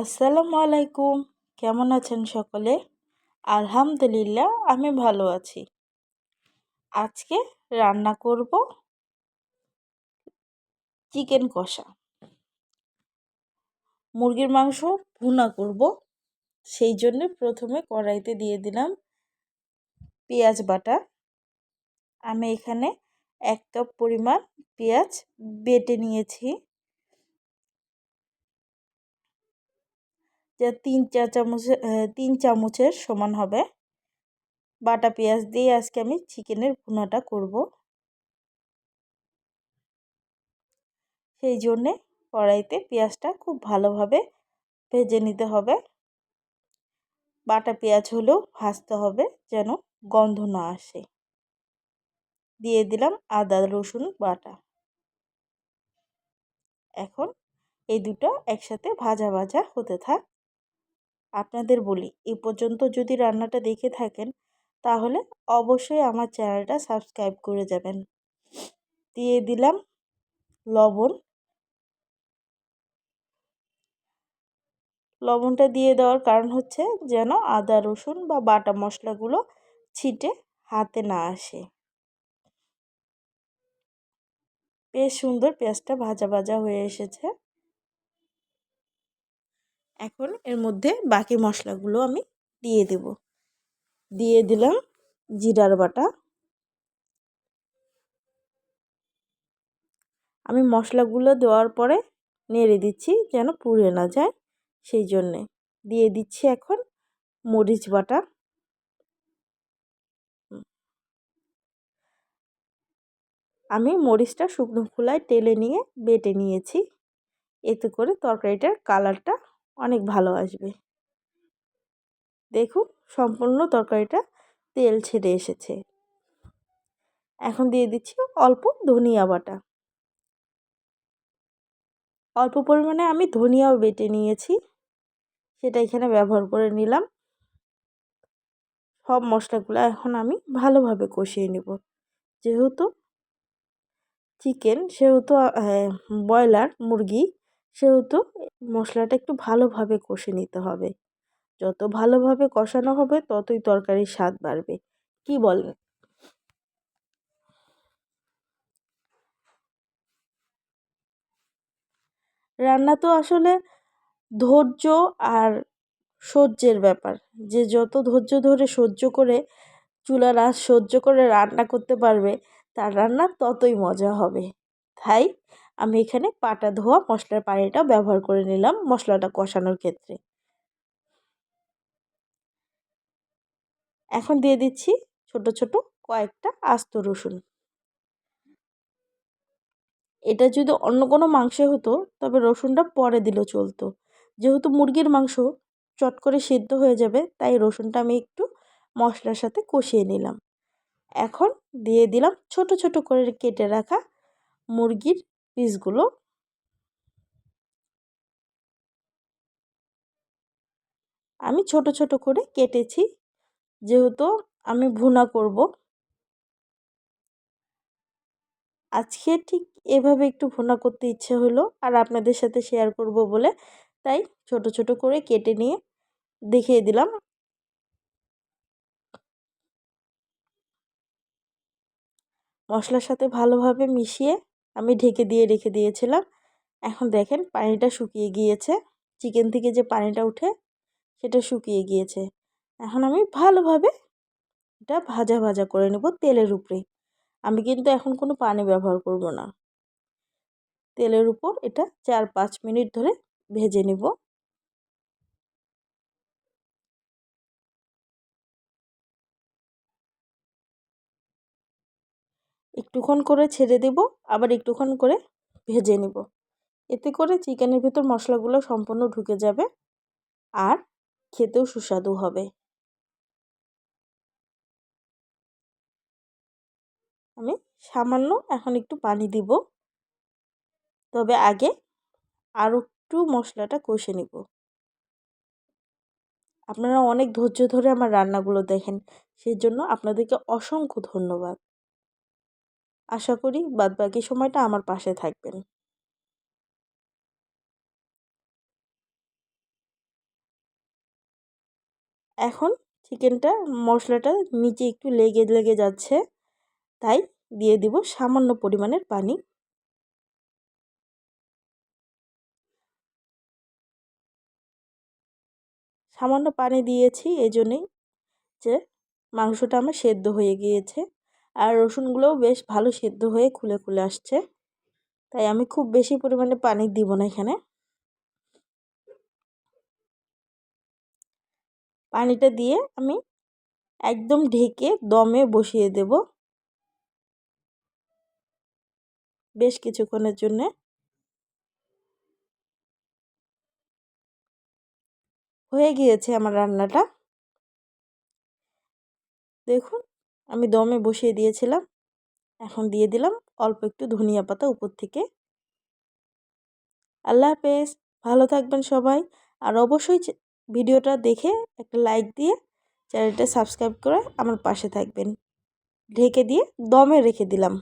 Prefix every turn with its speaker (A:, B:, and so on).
A: আসসালামু আলাইকুম। কেমন আছেন সকলে? আলহামদুলিল্লাহ, আমি ভালো আছি। আজকে রান্না করব চিকেন কষা। মুরগির মাংস ভুনা করব। সেই জন্য প্রথমে কড়াইতে দিয়ে দিলাম পেঁয়াজ বাটা। আমি এখানে এক কাপ পরিমাণ পেঁয়াজ বেটে নিয়েছি। তিন চা চামচের তিন চামচের সমান হবে। বাটা পেঁয়াজ দিয়ে আজকে আমি চিকেনের ভুনাটা করব। সেই জন্যে কড়াইতে পেঁয়াজটা খুব ভালোভাবে ভেজে নিতে হবে। বাটা পেঁয়াজ হলেও ভাজতে হবে যেন গন্ধ না আসে। দিয়ে দিলাম আদা, রসুন, বাটা। এখন এই দুটো একসাথে ভাজা ভাজা হতে থাক। আপনাদের বলি, এ পর্যন্ত যদি রান্নাটা দেখে থাকেন, তাহলে অবশ্যই আমার চ্যানেলটা সাবস্ক্রাইব করে যাবেন। দিয়ে দিলাম লবণ। লবণটা দিয়ে দেওয়ার কারণ হচ্ছে যেন আদা, রসুন বা বাটা মশলাগুলো ছিটে হাতে না আসে। বেশ সুন্দর পেঁয়াজটা ভাজা ভাজা হয়ে এসেছে। এখন এর মধ্যে বাকি মশলাগুলো আমি দিয়ে দেব। দিয়ে দিলাম জিরার বাটা। আমি মশলাগুলো দেওয়ার পরে নেড়ে দিচ্ছি যেন পুড়ে না যায়, সেই জন্যে। দিয়ে দিচ্ছি এখন মরিচ বাটা। আমি মরিচটা শুকনো খোলায় টেলে নিয়ে বেটে নিয়েছি। এতে করে তরকারিটার কালারটা অনেক ভালো আসবে। দেখুন, সম্পূর্ণ তরকারিটা তেল ছেড়ে এসেছে। এখন দিয়ে দিচ্ছি অল্প ধনিয়া বাটা। অল্প পরিমাণে আমি ধনিয়াও বেটে নিয়েছি। সেটা এখানে ব্যবহার করে নিলাম। সব মশলাগুলো এখন আমি ভালোভাবে কষিয়ে নেব। যেহেতু চিকেন, সেহেতু ব্রয়লার মুরগি, সেহেতু মশলাটা একটু ভালোভাবে কষে নিতে হবে। যত ভালোভাবে কষানো হবে, ততই তরকারির স্বাদ বাড়বে। কি বলেন? রান্না তো আসলে ধৈর্য আর সহ্যের ব্যাপার। যে যত ধৈর্য ধরে সহ্য করে, চুলার আঁচ সহ্য করে রান্না করতে পারবে, তার রান্না ততই মজা হবে। তাই আমি এখানে পাটা ধোয়া, মশলার পানিটা ব্যবহার করে নিলাম মশলাটা কষানোর ক্ষেত্রে। এখন দিয়ে দিচ্ছি ছোট ছোট কয়েকটা আস্ত রসুন। এটা যদি অন্য কোনো মাংসে হতো, তবে রসুনটা পরে দিলেও চলতো। যেহেতু মুরগির মাংস চট করে সিদ্ধ হয়ে যাবে, তাই রসুনটা আমি একটু মশলার সাথে কষিয়ে নিলাম। এখন দিয়ে দিলাম ছোট ছোট করে কেটে রাখা মুরগির পিসগুলো আমি ছোট ছোট করে কেটেছি। যেহেতু আমি ভুনা করব। আজকে ঠিক এভাবে একটু ভুনা করতে ইচ্ছে হলো আর আপনাদের সাথে শেয়ার করব বলে। তাই ছোট ছোট করে কেটে নিয়ে দেখিয়ে দিলাম। মশলার সাথে ভালোভাবে মিশিয়ে আমি ঢেকে দিয়ে রেখে দিয়েছিলাম। এখন দেখেন পানিটা শুকিয়ে গিয়েছে। চিকেন থেকে যে পানিটা উঠে সেটা শুকিয়ে গিয়েছে। এখন আমি ভালোভাবে এটা ভাজা ভাজা করে নেব তেলের উপরে। আমি কিন্তু এখন কোনো পানি ব্যবহার করব না। তেলের উপর এটা চার পাঁচ মিনিট ধরে ভেজে নেব। একটুক্ষণ করে ছেড়ে দেব, আবার একটুক্ষণ করে ভেজে নেব। এতে করে চিকেনের ভিতর মশলাগুলো সম্পূর্ণ ঢুকে যাবে আর খেতেও সুস্বাদু হবে। আমি সামান্য এখন একটু পানি দিব। তবে আগে আর একটু মশলাটা কষে নিব। আপনারা অনেক ধৈর্য ধরে আমার রান্নাগুলো দেখেন সেই জন্য আপনাদেরকে অসংখ্য ধন্যবাদ। আশা করি বাদবাকি সময়টা আমার পাশে থাকবেন। এখন চিকেনটা, মশলাটা নিচে একটু লেগে লেগে যাচ্ছে, তাই দিয়ে দিব সামান্য পরিমাণের পানি। সামান্য পানি দিয়েছি এই জন্যেই যে মাংসটা আমার সেদ্ধ হয়ে গিয়েছে। আর রসুনগুলোও বেশ ভালো সেদ্ধ হয়ে খুলে খুলে আসছে। তাই আমি খুব বেশি পরিমাণে পানি দিব না এখানে। পানিটা দিয়ে আমি একদম ঢেকে দমে বসিয়ে দেব। বেশ কিছুক্ষণের জন্যে। হয়ে গিয়েছে আমার রান্নাটা। দেখুন। আমি দমে বসিয়ে দিয়েছিলাম। এখন দিয়ে দিলাম অল্প একটু ধনিয়া পাতা উপর থেকে। আল্লাহ হাফেজ, ভালো থাকবেন সবাই। আর অবশ্যই ভিডিওটা দেখে একটা লাইক দিয়ে চ্যানেলটা সাবস্ক্রাইব করে আমার পাশে থাকবেন। ঢেকে দিয়ে দমে রেখে দিলাম।